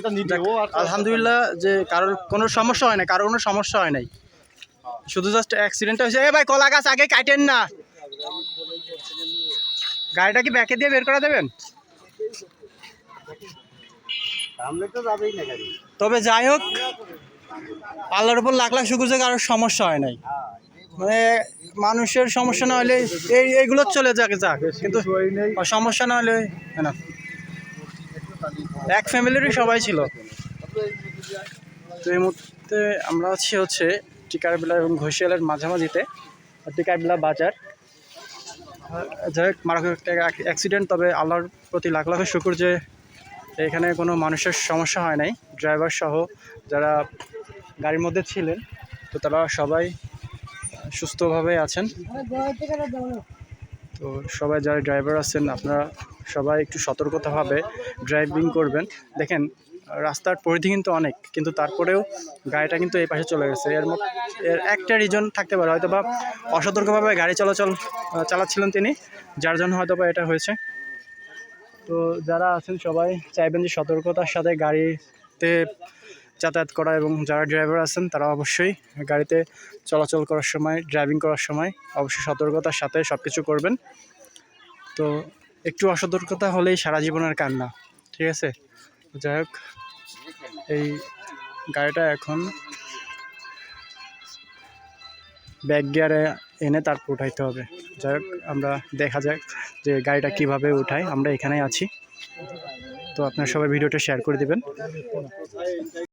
এটা নিবে ও আর আলহামদুলিল্লাহ যে কারোর কোনো সমস্যা হয় না কারোর কোনো সমস্যা হয় নাই। শুধু জাস্ট অ্যাক্সিডেন্ট হয়েছে। এ ভাই কলা গাছ আগে কাটেন না। গাড়িটা কি ব্যাকে দিয়ে বের করে দেবেন? তবে যাই হোক আল্লাহর উপর লাখ লাখ শুকুর যে কারোর সমস্যা হয় নাই। মানে মানুষের সমস্যা না হলে এই এইগুলো চলে যাক যাক। কিন্তু সমস্যা না হলে না। এক ফ্যামিলিরই সবাই ছিল। তো এই মুহূর্তে আমরা আছি হচ্ছে টিকারবিলা এবং ঘষিয়ালের মাঝামাঝিতে টিকারবিলা বাজার। যাই হোক মারাত্মক একটা অ্যাক্সিডেন্ট তবে আল্লাহর প্রতি লাখ লাখ শুকুর যে এখানে কোনো মানুষের সমস্যা হয় নাই। ড্রাইভার সহ যারা গাড়ির মধ্যে ছিলেন, তো তারা সবাই সুস্থভাবে আছেন। তো সবাই যারা ড্রাইভার আছেন, আপনারা সবাই একটু সতর্কতাভাবে ড্রাইভিং করবেন। দেখেন, রাস্তার পরিধি কিন্তু অনেক, কিন্তু তারপরেও গাড়িটা কিন্তু এই পাশে চলে গেছে। এর এর একটা রিজন থাকতে পারে হয়তো বা অসতর্কভাবে গাড়ি চলাচল চালাচ্ছিলেন তিনি, যার জন্য হয়তো বা এটা হয়েছে। তো যারা আছেন, সবাই চাইবেন যে সতর্কতার সাথে গাড়িতে যাতায়াত করা এবং যারা ড্রাইভার আছেন, তারা অবশ্যই গাড়িতে চলাচল করার সময় ড্রাইভিং করার সময় অবশ্যই সতর্কতার সাথে সব কিছু করবেন। তো একটু অসতর্কতা হলেই সারা জীবনের কান্না, ঠিক আছে? যাই হোক, এই গাড়িটা এখন ব্যাক গিয়ারে এনে তারপর উঠাইতে হবে। যাই হোক, আমরা দেখা যাক যে গাড়িটা কীভাবে উঠায়, আমরা এখানেই আছি। তো আপনারা সবাই ভিডিওটা শেয়ার করে দিবেন।